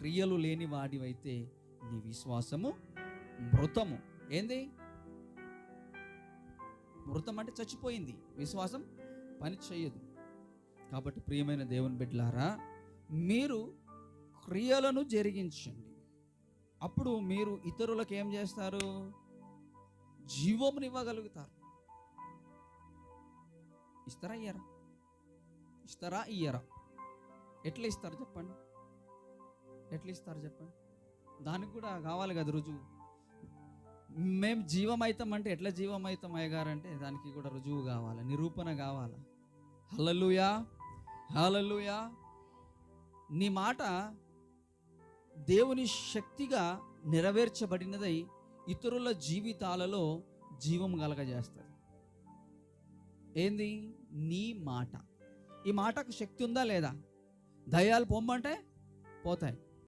క్రియలు లేని వాడివైతే నీ విశ్వాసము మృతము. ఏంది? మృతం అంటే చచ్చిపోయింది. విశ్వాసం పని చేయదు. కాబట్టి ప్రియమైన దేవుని బిడ్డలారా మీరు క్రియలను జరిగించండి. అప్పుడు మీరు ఇతరులకు ఏం చేస్తారు? జీవమునివ్వగలుగుతారు. ఇస్తారా ఇయ్యరా? ఇస్తారా ఇయ్యరా? ఎట్లా ఇస్తారు చెప్పండి? ఎట్లా ఇస్తారు చెప్పండి? దానికి కూడా కావాలి కదా రుజువు. మేము జీవమైతం అంటే ఎట్లా జీవమైతం అయ్యగారంటే దానికి కూడా రుజువు కావాలి నిరూపణ కావాలి. హలలుయా హలలుయా నీ మాట దేవుని శక్తిగా నెరవేర్చబడినదై ఇతరుల జీవితాలలో జీవం కలగజేస్తుంది. ఏంది? నీ మాట. ఈ మాటకు శక్తి ఉందా లేదా? దయ్యాలు పొమ్మంటే పోతాయి.